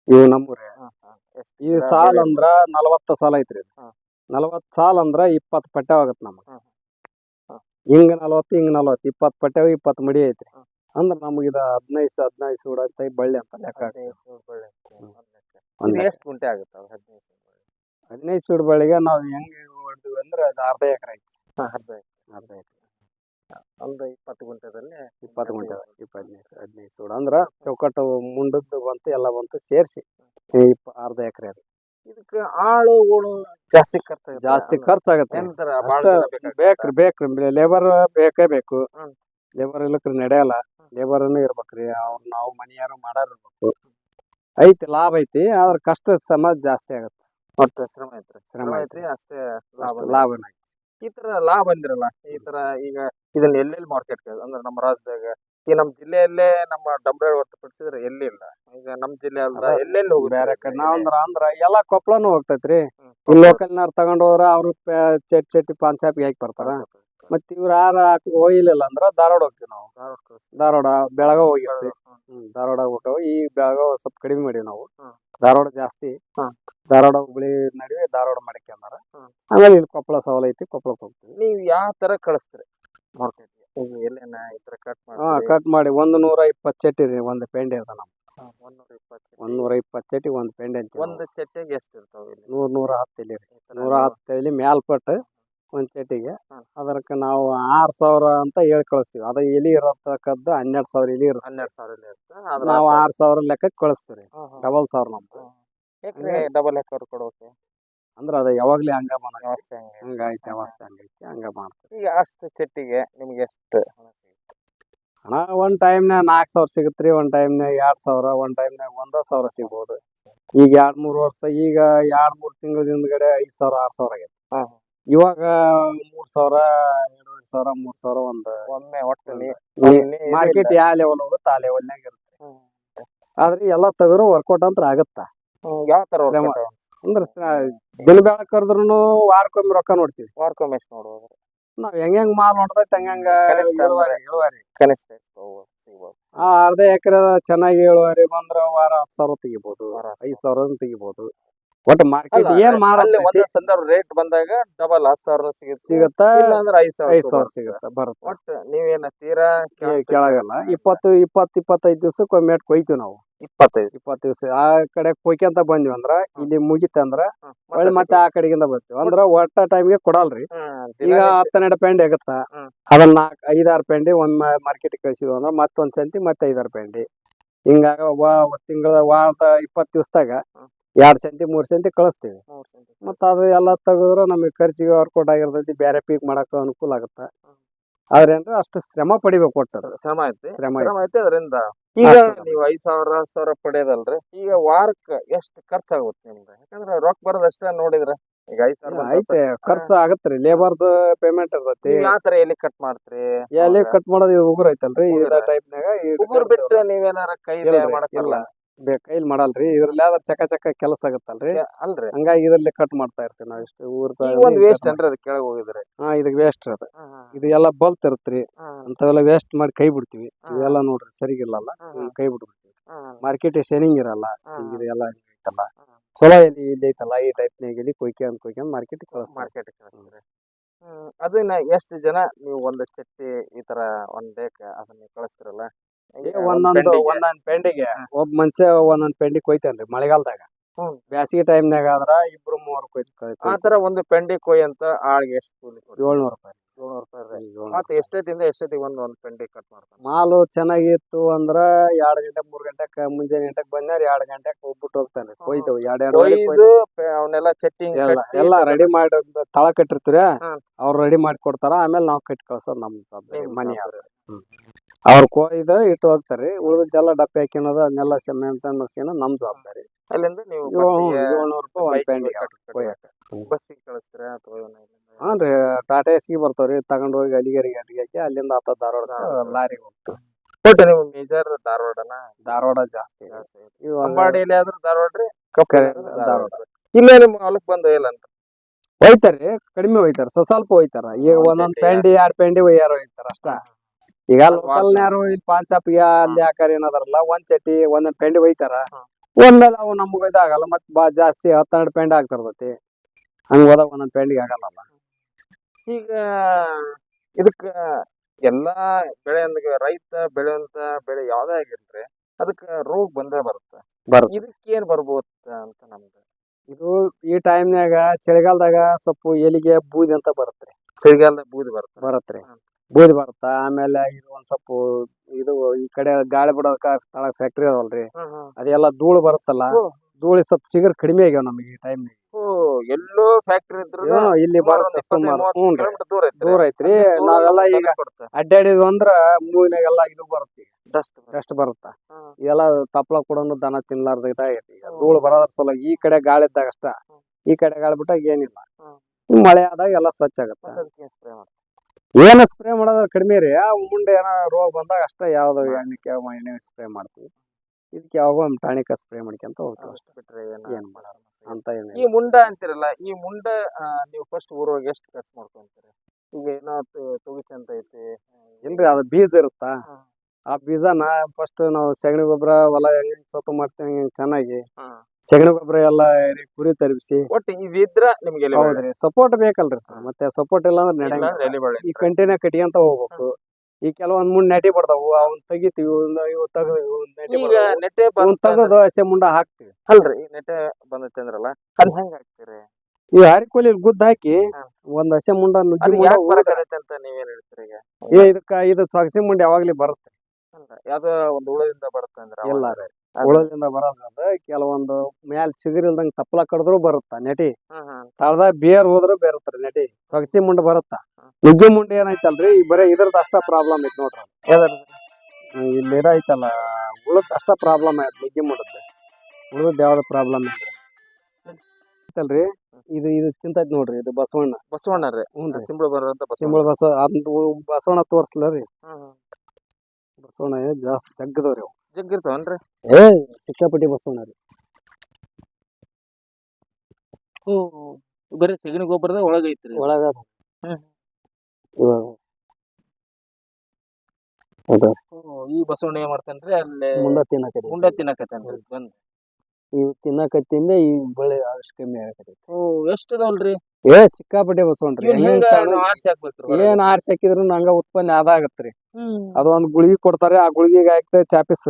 ಇವು ನಮ್ಮೂರೇ. ಈ ಸಾಲ ಅಂದ್ರ ನಲವತ್ತ ಸಾಲ ಐತ್ರಿ ಇದು. ಸಾಲ ನಲವತ್ತ್ ಸಾಲ್ ಅಂದ್ರ ಇಪ್ಪತ್ ಪಟ್ಟೆ ಆಗತ್ ನಮ್ಗ. ಹಿಂಗ ನಲವತ್ತು ಹಿಂಗ ನಲವತ್ತು. ಇಪ್ಪತ್ ಪಟ್ಟೆ ಇಪ್ಪತ್ ಮಡಿ ಐತ್ರಿ. ಅಂದ್ರ ನಮ್ಗ ಇದ ಹದಿನೈದು ಹದಿನೈದು ಸೂಡ ಅಂತ ಬಳ್ಳಿ ಅಂತ ಲೆಕ್ಕ. ಎಷ್ಟು ಗುಂಟೆ ಆಗುತ್ತೆ ಹದಿನೈದು ಸೂಡ್ ಬಳ್ಳಿಗೆ ನಾವ್ ಹೆಂಗ್ ಹೊಡ್ದಿವಿ ಅಂದ್ರ ಅದು ಅರ್ಧ ಎಕರೆ ಐತಿ ಅರ್ಧ ಎಕರೆ. ಅರ್ಧ ಎಕರೆ. ಒಂದು ಇಪ್ಪತ್ತು ಗುಂಟೆದಲ್ಲಿ ಇಪ್ಪತ್ತು ಗುಂಟೆ. ಇಪ್ಪತ್ತೈದು ಹದಿನೈದು ಸೂಡ್ ಅಂದ್ರ ಚೌಕಟ್ಟು ಮುಂಡದ್ದು ಬಂತು ಎಲ್ಲ ಬಂತು ಸೇರ್ಸಿ ಇಪ್ಪ ಅರ್ಧ ಎಕರೆ ಅದು. ಇದಕ್ಕೆ ಆಳು ಊಳು ಜಾಸ್ತಿ ಖರ್ಚು ಜಾಸ್ತಿ ಖರ್ಚಾಗತ್ತೆ. ಬೇಕ್ರಿ ಬೇಕ್ರಿ. ಲೇಬರ್ ಬೇಕೇ ಬೇಕು. ಲೇಬರ್ ಇಲ್ಲಕ್ರಿ ನಡೆಯಲ್ಲ ಲೇಬರ್ನು ಇರ್ಬೇಕ್ರಿ. ಅವ್ರ ನಾವು ಮನಿಯಾರು ಮಾಡಾರ ಇರ್ಬೇಕು. ಐತಿ ಲಾಭ ಐತಿ ಆದ್ರ ಕಷ್ಟ ಸಮ ಜಾಸ್ತಿ ಆಗತ್ತೆ. ಒಟ್ಟು ಶ್ರಮ ಐತ್ರಿ. ಶ್ರಮ ಐತ್ರಿ. ಅಷ್ಟೇ ಲಾಭ. ಲಾಭ ಈ ತರ ಲಾಭ ಬಂದಿರಲ್ಲ ಈ ತರ ಈಗ ಇದನ್ನ ಎಲ್ಲೆಲ್ಲಿ ಮಾರ್ಕೆಟ್ ಅಂದ್ರೆ ನಮ್ಮ ರಾಜ್ಯದಾಗ ಈ ನಮ್ಮ ಜಿಲ್ಲೆಯಲ್ಲೇ ನಮ್ಮ ಡಂಬಳ ಹೊರತುಪಡಿಸಿದ್ರೆ ಎಲ್ಲಿ ಇಲ್ಲ. ಈಗ ನಮ್ಮ ಜಿಲ್ಲೆ ಅಲ್ದ ಎಲ್ಲೆಲ್ಲಿ ಹೋಗುತ್ತೆ? ಬೇರೆ? ಕಡೆ ನಾವಂದ್ರ ಅಂದ್ರ ಎಲ್ಲಾ ಕೊಪ್ಪಳನು ಹೋಗ್ತೈತ್ರಿ. ಹ್ಮ್. ಈ ಲೋಕಲ್ನಾರ್ ತಗೊಂಡ್ ಹೋದ್ರ ಅವ್ರು ಚೆಟ್ ಚಟ್ ಚಟ್ಟಿ ಪಾನ್ ಶಾಪಿಗೆ ಹಾಕಿ ಬರ್ತಾರ. ಮತ್ ಇವ್ರ ಯಾರ ಹಾಕಿ ಇಲ್ಲ ಅಂದ್ರ ಧಾರವಾಡ ಹೋಗ್ತೀವಿ ನಾವು. ಧಾರವಾಡ ಬೆಳಗ ಬೆಳಗಾವ್ ಹೋಗಿರ್ತೀವಿ ಧಾರವಾಡ ಹೋಗ್ತಾವ. ಈ ಬೆಳಗಾವ್ ಸ್ವಲ್ಪ ಕಡಿಮೆ ಮಾಡೀವಿ ನಾವು. ಧಾರವಾಡ ಜಾಸ್ತಿ. ಧಾರವಾಡ ಹುಬ್ಳಿ ನಡುವೆ ಧಾರವಾಡ ಮಾಡ್ಕೊಂಡಾರ ಹ್ಮ್. ಆಮೇಲೆ ಇಲ್ಲಿ ಕೊಪ್ಪಳ ಸವಾಲ್ ಐತಿ ಕೊಪ್ಪಳಕ್ಕೆ ಹೋಗ್ತೀವಿ. ನೀವು ಯಾವ ತರ ಕಳಿಸ್ತೀರಿ? ಮಾರ್ಕೆಟ್ ಈಗ ಎಲ್ಲೇನ ಈ ತರ ಕಟ್ ಹಾ ಮಾಡಿ ಕಟ್ ಮಾಡಿ ಒಂದು ನೂರ ಇಪ್ಪತ್ತು ಚಟ್ಟಿ ರೀ ಒಂದು ಪೆಂಡೆ ಅದ ನಮ್ ಒಂದೂರ ಇಪ್ಪತ್ತು ಒಂದ್ ನೂರ ಇಪ್ಪತ್ತು ಚಟ್ಟಿ ಒಂದು ಪೆಂಡೆ ಅಂತ ಒಂದು ಚಟ್ಟಿಗೆ ಎಷ್ಟು ಇರ್ತಾವ ಇಲ್ಲಿ? ನೂರ್ ನೂರ ಹತ್ತು ಇಲ್ಲಿ ರೀ. ಈ ತರ ನೂರ ಹತ್ತು ಇಲ್ಲಿ ಮ್ಯಾಲ್ಪಟ್ಟು ಒಂದ್ ಚಟಿಗೆ ಹ್ಮ್. ಅದಕ್ಕೆ ನಾವು ಆರ್ ಸಾವಿರ ಅಂತ ಹೇಳಿ ಕಳಿಸ್ತೀವಿ. ಅದ ಎಲಿ ಇರತಕ್ಕದ್ದು ಹನ್ನೆರಡು ಸಾವಿರ ಎಲಿ ಇರುತ್ತೆ. ಹನ್ನೆರಡು ಸಾವಿರ ಇಲ್ಲಿ ಇರುತ್ತೆ. ನಾವು ಆರ್ ಸಾವಿರ ಲೆಕ್ಕಕ್ಕೆ ಕಳಿಸ್ತೀವಿ. ಡಬಲ್ ಸಾವಿರ ನಮ್ದು. ಹ್ಮ್. ಡಬಲ್ ಎಕರ್ ಕೊಡೋಕೆ ಅಂದ್ರೆ ಅದ ಯಾವಾಗಲೇ ಹಂಗ ಮಾಡ ವ್ಯವಸ್ಥೆ ಹಂಗೆ. ಹಂಗೈತೆ ಅವಸ್ಥೆ ಹಂಗೈತಿ ಹಂಗ ಮಾಡ್ತೀವಿ. ಈಗ ಅಷ್ಟು ಚಟ್ಟಿಗೆ ನಿಮ್ಗೆ ಎಷ್ಟು ಹಣ ಸಿಗುತ್ತೆ? ಹಣ ಒಂದ್ ಟೈಮ್ನಾಗ ನಾಲ್ಕು ಸಾವಿರ ಸಿಗತ್ರಿ ಒಂದ್ ಟೈಮ್ನಾಗ ಎರಡ್ ಸಾವಿರ ಒಂದ್ ಟೈಮ್ನಾಗ ಒಂದ ಸಾವಿರ ಸಿಗ್ಬೋದು. ಈಗ ಎರಡ್ ಮೂರ್ ವರ್ಷ ಈಗ ಎರಡ್ ಮೂರ್ ತಿಂಗಳ ಹಿಂದ್ಗಡೆ ಐದ್ ಸಾವಿರ ಆರ್ ಸಾವಿರ ಆಗೈತೆ. ಇವಾಗ ಮೂರ್ ಸಾವಿರ ಎರಡೂವರೆ ಸಾವಿರ ಮೂರ್ ಸಾವಿರ ಒಂದ್ ಒಮ್ಮೆ ಒಟ್ಟು ನೀ ಮಾರ್ಕೆಟ್ ಯಾವ ಲೆವೆಲ್ ಹೋಗುತ್ತೆ ಆ ಲೆವೆಲ್ನಾಗ ಇರುತ್ತೆ. ಆದ್ರೆ ಎಲ್ಲಾ ತಗೋರು ವರ್ಕೌಟ್ ಅಂತ ಆಗತ್ತ? ಯಾವ ತರ ಶ್ರಮ. ಅಂದ್ರ ದಿನ ಬೆಳಕ್ ಕರೆದ್ರು ವಾರಕ್ಕೊಮ್ಮೆ ರೊಕ್ಕ ನೋಡ್ತೀವಿ. ವಾರಕ್ಕೊಮ್ಮೆ ಎಷ್ಟು ನೋಡ್ಬೋದು? ನಾವ್ ಹೆಂಗ್ ಹೆಂಗ್ ಮಾಲ್ ಹಂಗಂಗ ಕನಿಷ್ಠ ಇಳುವರಿ ಇಳುವರಿ. ಕನಿಷ್ಠ ಎಷ್ಟು ಹೋಗ್ಬೋದು, ಸಿಗ್ಬೋದು. ಆ ಅರ್ಧ ಎಕರೆ ಚೆನ್ನಾಗಿ ಇಳುವರಿ ಬಂದ್ರ ವಾರ ಹತ್ತು ಸಾವಿರ ತೆಗಿಬಹುದು ವಾರ ಹತ್ತು ಐದ್ ಸಾವಿರ. ತೆಗಿಬಹುದು ಒಟ್ಟು ಮಾರ್ಕೆಟ್ ಅಲ್ಲ, ಏನ್ ಮಾರ ಅಲ್ಲಿ ಒಂದೇ ಸಂದರ್ಭ ರೇಟ್ ಬಂದಾಗ ಡಬಲ್ ಹತ್ತು ಸಾವಿರ ಸಿಗುತ್ತೆ. ಸಿಗತ್ತ? ಇಲ್ಲ ಅಂದ್ರೆ ಐದ್ ಸಾವಿರ ಐದ್ ಸಾವಿರ ಸಿಗತ್ತ ಬರುತ್ತೆ. ಒಟ್ಟು ನೀವೇನ ತೀರಾ ಕೆಳಗಲ್ಲ. ಇಪ್ಪತ್ತು ಇಪ್ಪತ್ತು ಇಪ್ಪತ್ತೈದು ದಿವ್ಸಕ್ಕೆ ಒಮ್ಮೆ ಕೊಯ್ತೀವಿ ನಾವು. ಇಪ್ಪತ್ತೈದು. ಇಪ್ಪತ್ತು ದಿವಸ. ಆ ಕಡೆ ಕೊಯ್ಕೊಂತ ಬಂದ್ವಿ ಅಂದ್ರ ಇಲ್ಲಿ ಮುಗಿತಂದ್ರ ಅಂದ್ರ ಒಳ್ಳೆ ಮತ್ತೆ ಆ ಕಡೆಗಿಂದ ಬರ್ತೀವಿ. ಅಂದ್ರ ಒಟ್ಟ ಟೈಮ್ಗೆ ಕೊಡಲ್ರಿ. ಹ್ಮ್, ಈಗ ಹತ್ತೆರಡು ಪೆಂಡಿ ಆಗತ್ತ? ಅದನ್ನ ನಾಲ್ಕು ಐದಾರು ಪೆಂಡಿ ಒಂದ್ ಮಾರ್ಕೆಟ್ ಕಳ್ಸಿದ್ವಿ ಅಂದ್ರ ಮತ್ತೊಂದ್ ಸಂತಿ ಮತ್ತೆ ಐದಾರು ಪೆಂಡಿ. ಹಿಂಗಾಗ ತಿಂಗಳ ವಾರದ ಇಪ್ಪತ್ತು ದಿವಸದಾಗ. ಎರಡ್ ಸೆಂತಿ ಮೂರ್ ಸೆಂತಿ ಕಳಿಸ್ತೀವಿ. ಸೆಂಟಿ. ಮತ್ತ ಅದು ಎಲ್ಲ ತೆಗದ್ರ ನಮಗೆ ಖರ್ಚಿಗೆ ವರ್ಕೌಟ್ ಆಗಿರ್ತೈತಿ ಬೇರೆ ಪೀಕ್ ಮಾಡಕ ಅನುಕೂಲ ಆಗತ್ತ. ಆದ್ರೆ ಅಷ್ಟು ಶ್ರಮ ಪಡಿಬೇಕು ಒಟ್ಟು. ಶ್ರಮ ಐತಿ ಶ್ರಮ ಐತಿ ಅದರಿಂದ. ಈಗ ನೀವು ಐದ್ ಸಾವಿರ ಹತ್ತು ಸಾವಿರ ಪಡೆಯೋದಲ್ರಿ ಈಗ ವಾರಕ್ಕೆ ಎಷ್ಟು ಖರ್ಚಾಗುತ್ತೆ ನಿಮ್ದು ಯಾಕಂದ್ರೆ ರೊಕ್ಕ ಬರೋದಷ್ಟೇ ನೋಡಿದ್ರ. ಈಗ ಐದ್ ಸಾವಿರ ಖರ್ಚ ಆಗತ್ರಿ ಲೇಬರ್ದು ಪೇಮೆಂಟ್ ಇರ್ತೈತಿ. ಆತರ ಎಲ್ಲಿ ಕಟ್ ಮಾಡ್ತೀರಿ? ಎಲ್ಲಿ ಕಟ್ ಮಾಡೋದು ಉಗುರ್ ಐತಲ್ರಿ ಇದ. ಟೈಪ್ನಾಗ ಉಗುರ್ ಬಿಟ್ಟು ನೀವೇನಾರ ಕೈ ಮಾಡಕ್ಕಿಲ್ಲ ಇಲ್ಲ. ಬೇ ಕೈಲಿ ಮಾಡಲ್ರಿ ಇದ್ರಲ್ಲಿ ಯಾವ್ದಾರ ಚಕ ಚಕ ಕೆಲಸ ಆಗತ್ತಲ್ರಿ. ಅಲ್ರಿ. ಹಂಗಾಗಿ ಇದ್ರಲ್ಲಿ ಕಟ್ ಮಾಡ್ತಾ ಇರ್ತೀವಿ ನಾವ್ ಇಷ್ಟು ಊರ್ ಈಗ ಒಂದ್ ವೇಸ್ಟ್ ಅಂದ್ರೆ ಅದ್ ಕೆಳಗ್ ಹೋಗಿದ್ರೆ. ಹಾ ಇದಕ್ ವೇಸ್ಟ್ ಅದ. ಇದು ಎಲ್ಲ ಬಲ್ತ್ ಇರತ್ರಿ. ಅಂತವೆಲ್ಲ ವೇಸ್ಟ್ ಮಾಡಿ ಕೈ ಬಿಡ್ತೀವಿ. ಇವೆಲ್ಲ ನೋಡ್ರಿ ಸರಿಗಿಲ್ಲಲ್ಲ ಇವ್ನ ಕೈ ಬಿಡ್ಬಿಡ್ತೀವಿ ಮಾರ್ಕೆಟ್ ಸೆನಿಂಗ್ ಇರಲ್ಲ ಈಗ ಇದೆಲ್ಲ ಐತಲ್ಲ. ಚಲೋ ಇಲ್ಲಿ ಇಲ್ಲಿ ಐತಲ್ಲ ಈ ಟೈಪ್ನಾಗ ಇಲ್ಲಿ ಕೊಯ್ಕೊಂಡ್ ಕೊಯ್ಕೊಂಡ್ ಮಾರ್ಕೆಟ್ ಕಳಿಸ್ತಾರೆ. ಮಾರ್ಕೆಟ್ ಕಳಿಸ್ತೀರಿ. ಅದನ್ನ ಎಷ್ಟು ಜನ ನೀವು ಒಂದ್ ಚಟ್ಟಿ ಈ ತರ ಒಂದ್ ಡೇಕ್ ಅದನ್ನ ಕಳಿಸ್ತಿರಲ್ಲ? ಒಂದೊಂದು ಒಂದೊಂದ್ ಪೆಂಡಿಗೆ. ಒಬ್ಬ ಮನುಷ್ಯ ಒಂದೊಂದ್ ಪೆಂಡಿ ಕೊಯ್ತಾನ್ರಿ ಮಳೆಗಾಲದಾಗ. ಬ್ಯಾಸಗಿ ಟೈಮ್ ಟೈಮ್ನಾಗ ಆದ್ರ ಇಬ್ರು ಮೂವರು ಆತರ ಒಂದು ಪೆಂಡಿ ಕೊಯ್ ಅಂತ ಆಳ್ಗೆ ಎಷ್ಟು ಕೂಲಿ? ಏಳ್ನೂರು ರೂಪಾಯಿ ಏಳ್ನೂರು ರೂಪಾಯಿ. ಮತ್ತೆ ಎಷ್ಟೊತ್ತಿಂದ ಎಷ್ಟೊತ್ತಿಗೆ ಒಂದು ಒಂದು ಪೆಂಡಿ ಕಟ್ ಮಾಡ್ತಾರೆ? ಮಾಲು ಚೆನ್ನಾಗಿತ್ತು ಅಂದ್ರ ಎರಡ್ ಗಂಟೆ ಮೂರ್ ಗಂಟೆಕ್ ಮುಂಜಾನೆ ಗಂಟೆಕ್ ಬಂದಾರ ಎರಡ್ ಗಂಟೆಕ್ ಹೋಗ್ಬಿಟ್ಟು ಹೋಗ್ತಾನೆ. ಕೊಯ್ತವು ಎರಡ್ ಎರಡು ಅವನ್ನೆಲ್ಲ ಚಟ್ಟಿಂಗ್ ಎಲ್ಲ ಎಲ್ಲ ರೆಡಿ ಮಾಡಿ ತಳ ಕಟ್ಟಿರ್ತೀರ. ಅವ್ರು ರೆಡಿ ಮಾಡಿ ಕೊಡ್ತಾರ ಆಮೇಲೆ ನಾವ್ ಕಟ್ಟಿ ಕಳ್ಸೋದ್ ನಿಮ್ ಮನಿ ಅವ್ರ ಕೊಯ್ದು ಇಟ್ಟು ಹೋಗ್ತಾರಿ. ಉಳಿದೆಲ್ಲ ಡಪ್ಪೆ ಹಾಕಿನೋದು ಅದನ್ನೆಲ್ಲ ಸಿಮೆಂಟ್ ಮಸ್ಕಿನ ನಮ್ ಜವಾಬ್ದಾರಿ. ಅಲ್ಲಿಂದ ನೀವು ಇವು ಬಸ್ಸಿಗೆ ಏಳ್ನೂರು ರೂಪಾಯಿ ಒಂದ್? ಬಸ್ಸಿಗೆ ಕಳಿಸ್ತೀರಾ ಅಥವಾ ಏನು ಟಾಟಾ ಎಸ್ಗಿ ಬರ್ತಾವ್ರಿ. ತಗೊಂಡ್ ಹೋಗಿ ಅಲ್ಲಿಗರಿಗೆ ಅಟ್ಟಿಗೆ ಹಾಕಿ ಅಲ್ಲಿಂದ ಆತ ಧಾರವಾಡ ಲಾರಿ ಲಾರಿಗೆ ಹೋಗ್ತಾವ ಒಟ್ಟು ನೀವು ಮೇಜರ್ ಧಾರವಾಡನ? ಧಾರವಾಡ ಜಾಸ್ತಿ ಜಾಸ್ತಿ ಐತಿ. ಇವಾಗ ಅಂಬಾಡಿಯಲ್ಲಿ ಆದ್ರೂ ಧಾರವಾಡ ರೀ ಕರೆ ಧಾರವಾಡ. ಧಾರವಾಡ. ಇಲ್ಲೇ ನಿಮ್ಮ ಹೊಲಕ್ ಬಂದು ಇಲ್ಲ ಅಂತ? ಕಡಿಮೆ ಹೋಯ್ತಾರ ಸ್ವಲ್ಪ ಸ್ವಲ್ಪ ಒಯ್ತಾರ. ಈಗ ಒಂದ್ ಒಂದೊಂದ್ ಪ್ಯಾಂಡಿ ಪೆಂಡಿ ಎರಡ್ ಪೆಂಡಿ ಒಯ್ಯಾರ ಒಯ್ತಾರ ಅಷ್ಟ. ಈಗ ಲೋಕಲ್ನ್ಯಾರು ಇಲ್ಲಿ ಪಾನ್ ಶಾಪ್ಗೆ ಅಲ್ಲಿ ಹಾಕಾರ ಏನದಾರಲ್ಲ ಒಂದ್ ಚಟಿ ಒಂದೊಂದ್ ಪೆಂಡ್ ಒಯ್ತಾರ. ಒಂದಲ್ಲ ಒಂದ್ಮೇಲೆ ಅವು ನಮಗ್ ಇದಾಗಲ್ಲ ಮತ್ ಬಾ ಜಾಸ್ತಿ ಹತ್ತೆರಡು ಪೆಂಡ್ ಆಗ್ತಿರ್ತತಿ. ಹಂಗ ಹೋದಾಗ ಒಂದೊಂದ್ ಪೆಂಡಿಗೆ ಆಗಲ್ಲ ಈಗ ಇದಕ್ಕ ಎಲ್ಲಾ ಬೆಳೆ ರೈತ ಬೆಳೆಯುವಂತ ಬೆಳೆ ಯಾವ್ದೇ ಆಗಿರ್ಲಿ ಅದಕ್ಕ ರೋಗ ಬಂದೇ ಬರುತ್ತೆ. ಇದಕ್ಕೇನ್ ಇದಕ್ಕೆ ಏನ್ ಬರ್ಬೋದು ಅಂತ ನಮ್ದು? ಇದು ಈ ಟೈಮ್ನ್ಯಾಗ ಚಳಿಗಾಲದಾಗ ಸ್ವಲ್ಪ ಎಲಿಗೆ ಬೂದಿ ಅಂತ ಬರುತ್ತೆ ಚಳಿಗಾಲದಾಗ ಬೂದಿ ಬರುತ್ತೆ. ಬರತ್ರಿ. ಬೂದಿ ಬರುತ್ತ ಆಮೇಲೆ ಇದು ಒಂದ್ ಸ್ವಲ್ಪ ಇದು ಈ ಕಡೆ ಗಾಳಿ ಬಿಡೋಕ ತಳ ಫ್ಯಾಕ್ಟ್ರಿ ಅದಲ್ರಿ ಅದೆಲ್ಲ ಧೂಳು ಬರುತ್ತಲ್ಲ. ಧೂಳಿ ಸ್ವಲ್ಪ ಚಿಗರ್ ಕಡಿಮೆ ಆಗ್ಯಾವ ನಮಗೆ ಈ ಟೈಮ್ ಓ ಎಲ್ಲೋ ಫ್ಯಾಕ್ಟರಿ ಇದ್ರು ಇಲ್ಲಿ ಬರುತ್ತೆ ಸುಮಾರು. ದೂರ ಐತ್ರಿ. ದೂರ ಐತ್ರಿ. ನಾವೆಲ್ಲ ಈಗ ಅಡ್ಡಾಡಿದ್ವಿ ಅಂದ್ರ ಮೂವಿನಾಗೆಲ್ಲ ಇದು ಬರುತ್ತೆ. ಡಸ್ಟ್ ಬರುತ್ತೆ. ಡಸ್ಟ್ ಬರುತ್ತ. ಇದೆಲ್ಲ ತಪ್ಪಲ ಕೂಡ ದನ ತಿನ್ಲಾರ್ದ ಇದಾಗೈತಿ ಈಗ. ಧೂಳು ಬರೋದ್ರ ಸಲ ಈ ಕಡೆ ಗಾಳಿ ಇದ್ದಾಗ ಅಷ್ಟ. ಈ ಕಡೆ ಗಾಳಿ ಬಿಟ್ಟಾಗ ಏನಿಲ್ಲ. ಮಳೆ ಆದಾಗ ಎಲ್ಲ ಸ್ವಚ್ಛ ಆಗತ್ತ. ಏನ್ ಸ್ಪ್ರೇ ಮಾಡೋದ್ರ ಕಡಿಮೆ ರೀ. ಆ ಮುಂದೆ ಏನೋ ರೋಗ ಬಂದಾಗ ಅಷ್ಟ ಯಾವ್ದು ಎಣ್ಣೆ ಎಣ್ಣೆ ಸ್ಪ್ರೇ ಮಾಡ್ತೀವಿ. ಇದಕ್ಕೆ ಯಾವಾಗ ಒಂದು ಟಾಣಿಕ ಸ್ಪ್ರೇ ಮಾಡ್ಕೊಂತ ಹೋಗ್ತೀವಿ ಅಷ್ಟೇ. ಅಷ್ಟು ಬಿಟ್ರೆ ಏನು ಏನ್ ಅಂತ ಈ ಮುಂಡ ಅಂತಿರಲ್ಲ ಈ ಮುಂಡ ನೀವು ಫಸ್ಟ್ ಊರೊಳಗೆ ಎಷ್ಟು ಖರ್ಚು ಮಾಡ್ಕೊಂತೀರಿ? ಈಗ ಏನೋ ಅಂತ ಐತಿ. ಇಲ್ರಿ ಅದು ಬೀಜ ಇರುತ್ತ. ಆ ಬೀಜನ ಫಸ್ಟ್ ನಾವು ಸಗಣಿ ಗೊಬ್ಬರ ಹೊಲ ಹೆಂಗ್ ಸತ್ತು ಮಾಡ್ತೀವಿ ಹೆಂಗ್ ಚೆನ್ನಾಗಿ. ಸಗಣಿ ಗೊಬ್ಬರ ಎಲ್ಲ ಏರಿ ಕುರಿ ತರಿಸಿ ಒಟ್ಟು ಇವಿದ್ರ ನಿಮ್ಗೆ ಎಲೆ. ಹೌದ್ರಿ ಸಪೋರ್ಟ್ ಬೇಕಲ್ರಿ ಸರ್. ಮತ್ತೆ ಸಪೋರ್ಟ್ ಇಲ್ಲ ಅಂದ್ರೆ ಇಲ್ಲ ಅಂದ್ರೆ ಎಲೆ ಬೆಳೆ ಈ ಕಂಟಿನ್ಯೂ ಕಟ್ಕೊಂತ ಹೋಗ್ಬೇಕು ಈ ಕೆಲವೊಂದ್ ಮುಂಡ್ ನೆಟಿ ಬರ್ತಾವು ಅವ್ನ್ ತೆಗಿತೀವಿ ಇವ್ನ ಇವ್ ತೆಗ್ದು ಇವ್ನ್ ನೆಟಿ ಈಗ. ನೆಟ್ಟೆ ಇವ್ನ್ ಬಂತ ತೆಗೆದು ಹಸೆ ಮುಂಡ ಹಾಕ್ತಿವಿ ಅಲ್ರಿ ಈ ನೆಟ್ಟೆ ಬಂದೈತೆ ಅಂದ್ರಲ್ಲ ಅದ್ ಹೆಂಗ್ ಹಾಕ್ತೀರಿ ಈ ಹರಿಕೋಲಿ ಗುದ್ದ ಹಾಕಿ. ಒಂದ್ ಹಸೆ ಮುಂಡ ನುಗ್ಗಿ ಅದು ಮುಂಡ ಯಾಕೆ ಉಳ್ದ- ಬರಕತ್ತೈತೆ ಅಂತ ನೀವೇನ್ ಹೇಳ್ತೀರಿ ಈಗ ಏ ಇದಕ್ಕ ಇದು ಸೊಗಸಿ ಮುಂಡಿ ಯಾವಾಗ್ಲಿ ಬರುತ್ತೆ ಯಾವ್ದೋ ಒಂದು ಹುಳದಿಂದ ಬರುತ್ತೆ ಅಂದ್ರೆ. ಇಲ್ಲ ರೀ. ಉಳದಿಂದ ಕೆಲವೊಂದು ಮ್ಯಾಲ್ ಚಿಗುರಿಲ್ದಂಗ್ ತಪ್ಪಲ ಕಡ್ದ್ರು ಬರುತ್ತ ನೆಟಿ. ತಳದಾಗ ಬೇರ್ ಹೋದ್ರು ಬೇರುತ್ತಾರೆ ನೆಟಿ ಸೊಗಸಿ ಮುಂಡ ಬರುತ್ತ. ನುಗ್ಗಿ ಮುಂಡ ಏನೈತಲ್ರಿ ಬರೀ ಇದ್ರದ್ದು ಅಷ್ಟ ಪ್ರಾಬ್ಲಮ್ ಐತಿ ನೋಡ್ರಿ ಇಲ್ಲಿ ಇದೈತಲ್ಲ ಉಳದ್ ಅಷ್ಟ ಪ್ರಾಬ್ಲಮ್ ಆಯ್ತು ನುಗ್ಗಿ ಮುಂಡದ್ದು ಉಳದ್ ಯಾವ್ದು ಪ್ರಾಬ್ಲಮ್ ಐತಲ್ರಿ ಇದು ಇದು ತಿಂತೈತಿ ನೋಡ್ರಿ ಇದು ಬಸವಣ್ಣ. ಬಸವಣ್ಣ ರೀ. ಹ್ಞೂ ಸಿಂಬಳ ಬರೋಂತ ಸಿಂಬಳ ಬಸವ ಅದು ಬಸವಣ್ಣ ತೋರಿಸ್ಲ ರೀ. ಬಸವಣ್ಣ ಏ ಜಾಸ್ತಿ ಜಗ್ಗದವ್ರಿ ಅವು ಜಗ್ಗಿರ್ತಾವನ್ರಿ ಏ ಸಿಕ್ಕಾಪಟ್ಟಿ ಬಸವಣ್ಣ ರೀ. ಬರೀ ಸೆಗಣಿ ಗೊಬ್ಬರದ ಒಳಗ ಐತ್ರಿ. ಒಳಗ ಹ್ಮ್. ಇವಾಗ ಈ ಬಸವಣ್ಣ ಏನ್ ಮಾಡ್ತಾನ್ರಿ ಅಲ್ಲಿ ಮುಂದ ತಿನ್ನಕತ್ತಿ ಉಂಡ ತಿನ್ನಕತ್ತಾನ್ರಿ ಬಂದ್. ಇವ್ ತಿನ್ನಕತ್ತಿಂದ ಈ ಬಳ್ಳಿ ಅಷ್ಟು ಕಮ್ಮಿ ಆಗಕತ್ತೈತಿ ಓ ಎಷ್ಟ್ ಅದಾವಲ್ರಿ? ಏ ಸಿಕ್ಕಾಪಟ್ಟೆ ಬಸವಣ್ರಿ ಏನ್ ಆರ್ಸಿ ಹಾಕಿದ್ರು ನಂಗ ಉತ್ಪನ್ನ ಅದ ಆಗತ್ರಿ ಹ್ಮ್. ಅದು ಒಂದ್ ಗುಳಿಗೆ ಕೊಡ್ತಾರೆ ಆ ಗುಳಿಗೆ ಹಾಕ್ತ ಚಾಪಿಸ್.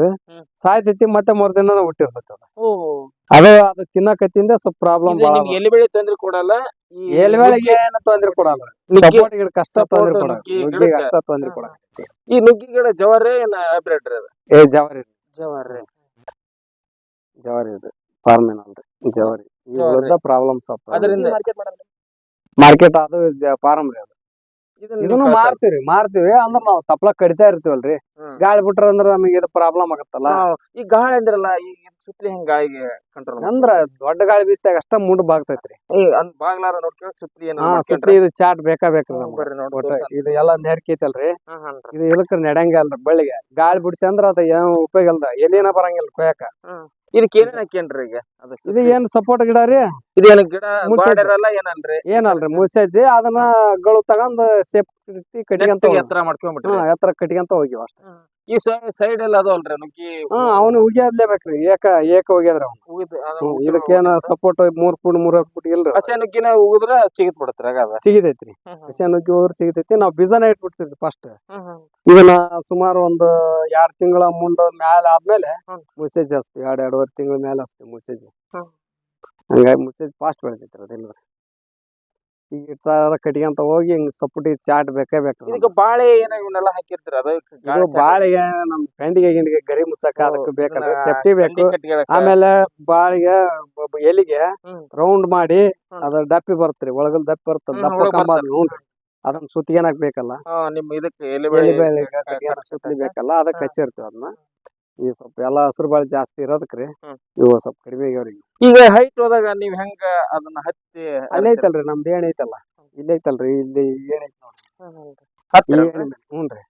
ಸಾಯ್ತೈತಿ ಮತ್ತೆ ಮರ್ದಿನ ಹುಟ್ಟಿರ್ತೈತಿ ಅದು. ಅದು ಅದು ತಿನ್ನಕತ್ತಿಂದ ಸ್ವಲ್ಪ ಪ್ರಾಬ್ಲಮ್ ಎಲ್ಲಿ ಬೆಳೆ ತೊಂದ್ರೆ ಕೊಡಲ್ಲ? ಎಲ್ಲಿ ಬೆಳೆಗೆ ಏನು ತೊಂದ್ರೆ ಕೊಡಲ್ಲ. ನುಗ್ಗೆ- ಸಪೋರ್ಟ್ ಗಿಡ ಕಷ್ಟ ತೊಂದ್ರೆ ಕೊಡಲ್ಲ. ನುಗ್ಗಿ ಅಷ್ಟ ತೊಂದ್ರೆ. ಕೊಡಲ್ಲ. ಈ ನುಗ್ಗಿ ಗಿಡ ಜವಾರಿ ಏನ ಹೈಬ್ರಿಡ್ ರೀ ಏ ಜವಾರಿ ಜವಾರಿ ಜವಾರಿ ಇದು. ಫಾರ್ಮಿನ್ ಅಲ್ರಿ ಜವಾರಿ. ಪ್ರಾಬ್ಲಮ್ಸ್ ಅದರಿಂದ ಮಾರ್ಕೆಟ್ ಅದು ಫಾರ್ಮ್ ರೀ ಅದು. ಇದನ್ನ. ಮಾರ್ತೀವಿ ಮಾರ್ತೀವಿ. ಅಂದ್ರೆ ನಾವು ತಪ್ಪಲ ಕಡಿತಾ ಇರ್ತೀವಲ್ರಿ. ಗಾಳಿ ಬಿಟ್ರ ಅಂದ್ರ ನಮಗೆ ಇದು ಪ್ರಾಬ್ಲಮ್ ಆಗತ್ತಲ್ಲ. ಈ ಗಾಳಿ ಅಂದ್ರಲ್ಲ ಈ ಸುತ್ತಲಿ ಹಿಂಗ್ ಗಾಳಿಗೆ ಕಂಟ್ರೋಲ್ ಅಂದ್ರ ದೊಡ್ಡ ಗಾಳಿ ಬೀಸ್ದಾಗ ಅಷ್ಟ ಮುಂಡ್ ಬಾಗ್ತೈತ್ರಿ. ಬಾಗ್ಲಾರ ನೋಡ್ಕೊಂಡು ಸುತ್ತಲಿ ಸುತ್ತಲಿ ಇದು ಚಾಟ್ ಬೇಕಾ ಬೇಕ್ರಿ ನಮ್ಗೆ. ಇದು ಎಲ್ಲ ನೆಡ್ಕೈತಲ್ರಿ. ಇದು ಇಲ್ಕ್ರ ನೆಡಂಗಿಲ್ರಿ ಬಳ್ಳಿಗೆ. ಗಾಳಿ ಬಿಡ್ತಿ ಅಂದ್ರ ಅದ ಏನು ಉಪಯೋಗ ಅಲ್ದ ಎಲ್ಲಿನ ಬರಂಗಿಲ್ಲ ಕೊಯ್ಯಾಕ. ಇದಕ್ಕೆ ಏನೇನ್ ಹಾಕೇನ್ರಿ ಈಗ? ಅದಕ್ಕೆ ಇದು ಏನ್ ಸಪೋರ್ಟ್ ಗಿಡ ರೀ? ಇದೇನು ಗಿಡ ಬಾಡಿರಲ್ಲ ಏನಲ್ರಿ? ಏನಲ್ರಿ ಮುಳ್ಸಜ್ಜಿ ಅದನ್ನ ಗಳು ತಗೊಂಡ್ ಸೇಫ್ ಕಟ್ಟಿಗೆ ಅಂತ ನೆಟ್ಟಿಗೆ ಎತ್ತರ ಮಾಡ್ಕೊಂಡ್ಬಿಟ್ರಿ ಹಾ ಎತ್ತರ ಕಟ್ಟಿಗೆ ಅಂತ ಹೋಗಿವ ಅಷ್ಟ. ಈ ಸೈಡ್ ಎಲ್ಲ ಅದಾವಲ್ರಿ ನುಗ್ಗಿ ಹಾ ಅವನು ಉಗಿಯದ್ಲೇಬೇಕ್ರಿ ಏಕ ಏಕ ಹೋಗ್ಯದ್ರ ಅವ್ನು. ಇದಕ್ಕೇನ ಸಪೋರ್ಟ್ ಮೂರ್ ಫುಟ್ ಮೂರ್ ಫುಟ್ ಇಲ್ರಿ ಹಸೆ ನುಗ್ಗಿನ ಉಗಿದ್ರ ಚಿಗಿತ್ ಬಿಡತ್ರಿ ಆಗ ಅದ ಹಸೆ ನುಗ್ಗಿ ಹೋದ್ರ ಚಿಗಿತೈತಿ. ನಾವ್ ಬೀಜನ ಇಟ್ಬಿಡ್ತಿದ್ವಿ ಫಸ್ಟ್. ಇದನ್ನ ಸುಮಾರು ಒಂದು ಎರಡ್ ತಿಂಗಳ ಮುಂಡ ಮ್ಯಾಲ ಆದ್ಮೇಲೆ. ಮುಸೇಜ್ ಹಸ್ತಿ ಎರಡ್ ಎರಡೂವರೆ ತಿಂಗಳ ಮೇಲೆ ಹಸ್ತಿ ಮುಸೇಜ್ ಹಂಗಾಗಿ ಮುಸೇಜ್ ಫಾಸ್ಟ್ ಬೆಳಿತೈತ್ರಿ ಅದಿಲ್ಲ ಈಗ ತರ ಕಟ್ಕೊಂತ ಹೋಗಿ ಹಿಂಗ್ ಸಪುಟಿ ಚಾಟ್ ಬೇಕೇ ಬೇಕು ಇದಕ್ಕೆ ಬಾಳೆ ಏನ ಇವನ್ನೆಲ್ಲ ಹಾಕಿರ್ತೀರ? ಅದು ಬಾಳಿಗೆ ನಮ್ ಫ್ರೆಂಡಿಗೆ ಗಿಂಡಿಗೆ ಗರಿ ಮುಚ್ಚಕ ಅದಕ್ಕ ಬೇಕಲ್ರಿ ಸೇಫ್ಟಿ ಬೇಕು. ಆಮೇಲೆ ಬಾಳಿಗೆ ಎಲಿಗೆ ರೌಂಡ್ ಮಾಡಿ ಅದ್ರ ಅದ ಡಪ್ಪಿ ಬರ್ತರಿ ಒಳಗಲ್ ದಪ್ಪಿ ಬರ್ತದ ಹ್ಮ್, ದಪ್ಪ ಕಂಬ ಅದನ್ನ ಸುತ್ತಿಗೆ ಬೇಕಲ್ಲ ಹಾ, ನಿಮ್ ಇದಕ್ಕೆ ಎಲೆ ಬೇಕಲ್ಲ ಅದಕ್ಕೆ. ಹಚ್ಚಿರ್ತೀವಿ ಅದನ್ನ. ಈ ಸ್ವಲ್ಪ ಎಲ್ಲಾ ಹಸಿರು ಬಾಳೆ ಜಾಸ್ತಿ ಇರೋದಕ್ರಿ. ಹ್ಮ್. ಇವು ಸ್ವಲ್ಪ ಕಡಿಮೆ ಆಗ್ಯಾವ್ರಿ ಈಗ ಹೈಟ್ ಹೋದಾಗ ನೀವ್ ಹೆಂಗ ಅದನ್ನ ಹತ್ತಿ ಅಲ್ಲೇ ಐತಲ್ರಿ ನಮ್ದು ಏನ್ ಐತಲ್ಲ. ಇಲ್ಲೇ ಐತಲ್ರಿ ಇಲ್ಲಿ ಏನ್ ಐತಿ ನೋಡ್ರಿ. ಹತ್ತಿರ ಹ್ಞೂನ್ರಿ.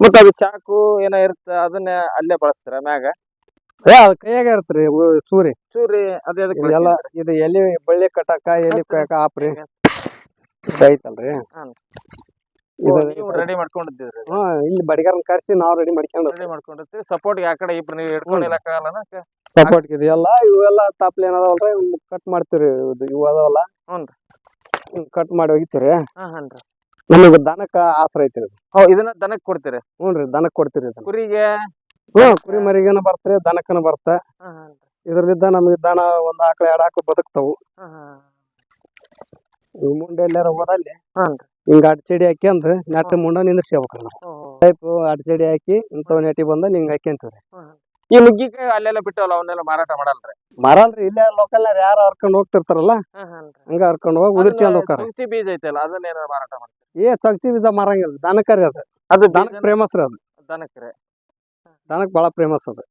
ಮತ್ತ ಅದು ಚಾಕು ಏನ ಇರುತ್ತ ಅದನ್ನ ಅಲ್ಲೇ ಬಳಸ್ತಾರ ಮ್ಯಾಗ? ಏ ಅದ್ ಕೈಯಾಗ ಇರತ್ರಿ ಸೂರಿ. ಚೂರಿ ಅದೇ ಅದಕ್ಕೆ ಇದೆಲ್ಲ ಇದು ಎಲ್ಲಿ ಬಳ್ಳಿ ಕಟ್ಟಾಕ ಎಲ್ಲಿ ಕೊಯ್ಯಾಕ ಆಪ್ರಿ ಇದು ಐತಲ್ರಿ. ಹ್ಮ್. ರೆಡಿ ಮಾಡ್ಕೊಂಡಿದ್ದೀರಿ. ಹಾ ಇಲ್ಲಿ ಬಡಿಗಾರನ್ ಕರ್ಸಿ ನಾವು ರೆಡಿ ಮಾಡ್ಕೊಂಡು ರೆಡಿ ಮಾಡ್ಕೊಂಡಿರ್ತೀವಿ. ಸಪೋರ್ಟ್ ಆ ಕಡೆ ಇಬ್ರು ನೀವು ಹಿಡ್ಕೊಂಡಿಲ್ಲ ಕಾಲನ ಸಪೋರ್ಟ್ ಇದೆಯಲ್ಲ ಇವೆಲ್ಲ ತಾಪ್ಲೆ ಏನದಾವಲ್ರಿ? ಕಟ್ ಮಾಡ್ತೀರಿ ಇವು ಅದಾವಲ್ಲ? ಹ್ಞೂನ್ರಿ. ಕಟ್ ಮಾಡಿ ಹೋಗಿತ್ತೀರಿ ಹಾ ಹನ್ರಿ ನಮಗೆ ದನಕ್ಕ ಆಸರ ಐತ್ರಿ ಹೋ ಇದನ್ನ ದನಕ್ ಕೊಡ್ತೀರಿ? ಹ್ಞೂನ್ರಿ ದನಕ್ ಕೊಡ್ತೀರಿ ಇದನ್ನ. ಕುರಿಗೆ? ಹ್ಮ್ ಕುರಿ ಮರಿಗನ ಬರ್ತಾರೆ ದನಕ್ಕನ ಬರ್ತ. ಇದ್ರಲ್ಲಿದ್ದ ನಮಗೆ ದನ ಒಂದ್ ಆಕಳ ಎರಡ್ ಆಕಳ ಬದುಕ್ತಾವು. ಮುಂದೆ ಎಲ್ಲಾರ ಹೋದಲ್ಲಿ ಹಾನ್ರಿ. ಹಿಂಗ ಅಡ್ಚೆಡಿ ಹಾಕ್ಯಂದ್ರ ನೆಟ್ಟ ಮುಂಡ ನಿಂದ್ರಿಸ್ಕೋಬೇಕ್ರಿ ನಾವು. ಟೈಪ್ ಅಡ್ಚಡಿ ಹಾಕಿ ಇಂಥವ್ ನೆಟಿ ಬಂದ ಹಿಂಗ ಹಾಕ್ಯಂತೀವ್ರಿ ಈ ನುಗ್ಗಿಕಾಯಿ ಅಲ್ಲೆಲ್ಲ ಬಿಟ್ಟವಲ್ಲ ಅವನ್ನೆಲ್ಲ ಮಾರಾಟ ಮಾಡಲ್ರಿ? ಮರಲ್ರಿ ಇಲ್ಲೇ ಲೋಕಲ್ ಯಾರು ಹರ್ಕೊಂಡ್ ಹೋಗ್ತಿರ್ತಾರಲ್ಲ ಹಂಗ ಹರ್ಕೊಂಡ್ ಹೋಗಿ ಉದುರ್ಸ್ಕೊಂಡ್ ಹೋಗ್ತಾರ ತುಳಸಿ ಬೀಜ ಐತಲ್ಲ ಅದನ್ನ ಏನಾರ ಮಾರಾಟ ಮಾಡ್ತಾರೆ? ಏ ಚಗ್ಚಿ ಬೀಜ ಮಾರಂಗಿಲ್ಲ ದನಕರಿ ಅದು. ಅದು ದನಕ್ ಫೇಮಸ್ ರೀ ಅದು. ದನಕ್ರಿ ದನಕ್ ಬಹಳ ಫೇಮಸ್ ಅದು.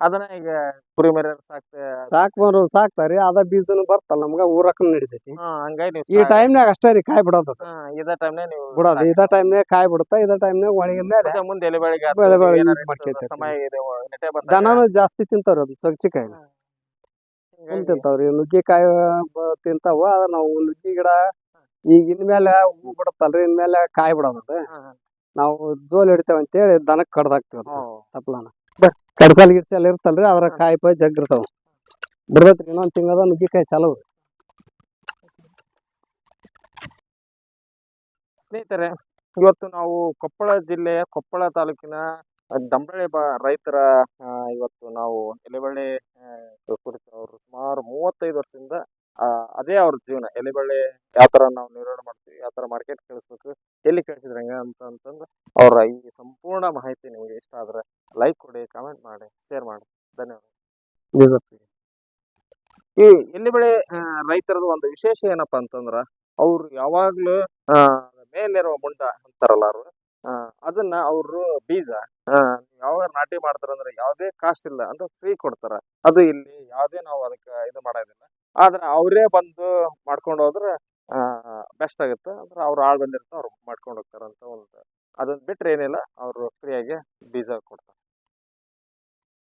ಅದನ್ನ ಈಗ ಕುರಿ ಮರಿ ಸಾಕ್ತ ಸಾಕ್ ಸಾಕ್ತಾರಿ ಅದ ಬೀಜನು ಬರ್ತಲ್ಲ ನಮ್ಗ ಊರಕ್ಕ ನಡಿತೈತಿ. ಈ ಹಂಗಾಗಿ ನೀವು ಈ ಟೈಮ್ನಾಗ ಅಷ್ಟೇ ರೀ ಕಾಯಿ ಬಿಡೋದು ಇದ ಟೈಮ್ನೇ ನೀವು ಬಿಡೋದು ಇದ ಟೈಮ್ನಾಗ ಕಾಯಿ ಬಿಡುತ್ತಾ ಇದ ಟೈಮ್ನಾಗ ಒಣಗಿದ ಮೇಲೆ ಮುಂದೆ ಎಲೆ ಬೆಳೆ ಸಮಯ ಇದೆ ದನನು ಜಾಸ್ತಿ ತಿಂತಾವ್ರಿ ಅದು ಸಗ್ಚಿಕಾಯಿ ತಿಂತಾವ್ರಿ ನುಗ್ಗಿಕಾಯಿ ತಿಂತಾವ ಅದ ನಾವು ನುಗ್ಗಿ ಗಿಡ ಈಗ ಇನ್ಮೇಲೆ ಹೂ ಬಿಡುತ್ತಲ್ರಿ ಇನ್ಮೇಲೆ ಕಾಯಿ ಬಿಡೋದು. ನಾವು ಜೋಲ್ ಹಿಡಿತೇವೆ ಅಂತೇಳಿ ದನಕ್ ಕಡ್ದಾಕ್ತಿವಿ ಓ. ಕಡ್ಸಲ್ ಗಿಡ್ಸಲ್ ಇರ್ತಲ್ರಿ ಅದ್ರ ಕಾಯಿ ಪಾಯಿ ಜಗ್ ಇರ್ತಾವ. ಬಿಡ್ತೈತ್ರಿ ಇನ್ನೊಂದ್ ತಿಂಗದ ನುಗ್ಗಿಕಾಯಿ ಚಾಲು. ಸ್ನೇಹಿತರೆ, ಇವತ್ತು ನಾವು ಕೊಪ್ಪಳ ಜಿಲ್ಲೆಯ ಕೊಪ್ಪಳ ತಾಲೂಕಿನ ದಂಬಳೆ ರೈತರ ಇವತ್ತು ನಾವು ಎಲೆಬಳ್ಳಿ ಕುರಿತು ಅವರು ಸುಮಾರು ಮೂವತ್ತೈದು ವರ್ಷದಿಂದ ಅದೇ ಅವ್ರ ಜೀವನ. ಎಲೆಬಳ್ಳಿ ಯಾವ ತರ ನಾವು ನಿರ್ವಹಣೆ ಮಾಡ್ತೀವಿ, ಯಾವ ತರ ಮಾರ್ಕೆಟ್ ಕಳಿಸ್ಬೇಕು, ಎಲ್ಲಿ ಕಳಿಸಿದ್ರೆ ಹೆಂಗ ಅಂತ ಅಂತಂದು ಅವರ ಈ ಸಂಪೂರ್ಣ ಮಾಹಿತಿ ನಿಮಗೆ ಇಷ್ಟ ಆದ್ರೆ ಲೈಕ್ ಕೊಡಿ ಕಮೆಂಟ್ ಮಾಡಿ ಶೇರ್ ಮಾಡಿ. ಧನ್ಯವಾದ. ಈ ಎಲ್ಲಿ ಬೆಳೆ ರೈತರದು ಒಂದು ವಿಶೇಷ ಏನಪ್ಪಾ ಅಂತಂದ್ರ ಅವ್ರು ಯಾವಾಗ್ಲೂ ಮೇಲಿರುವ ಮುಂಡ ಅಂತಾರಲ್ಲ ಅವರು ಅದನ್ನ ಅವರು ಬೀಜ ಯಾವಾಗ ನಾಟಿ ಮಾಡ್ತಾರ ಅಂದ್ರೆ ಯಾವುದೇ ಕಾಸ್ಟ್ ಇಲ್ಲ ಅಂತ ಫ್ರೀ ಕೊಡ್ತಾರ. ಅದು ಇಲ್ಲಿ ಯಾವುದೇ ನಾವು ಅದಕ್ಕೆ ಇದು ಮಾಡೋದಿಲ್ಲ. ಆದ್ರೆ ಅವರೇ ಬಂದು ಮಾಡ್ಕೊಂಡು ಹೋದ್ರೆ ಬೆಸ್ಟ್ ಆಗುತ್ತೆ. ಅಂದ್ರೆ ಅವ್ರು ಆಳ್ ಬಂದಿರ್ತಾರೆ ಅವ್ರು ಮಾಡ್ಕೊಂಡು ಹೋಗ್ತಾರೆ ಅಂತ ಒಂದು ಅದನ್ನ ಬಿಟ್ರೆ ಏನಿಲ್ಲ. ಅವರು ಫ್ರೀಯಾಗಿ ಬೀಜ ಕೊಡ್ತಾರೆ.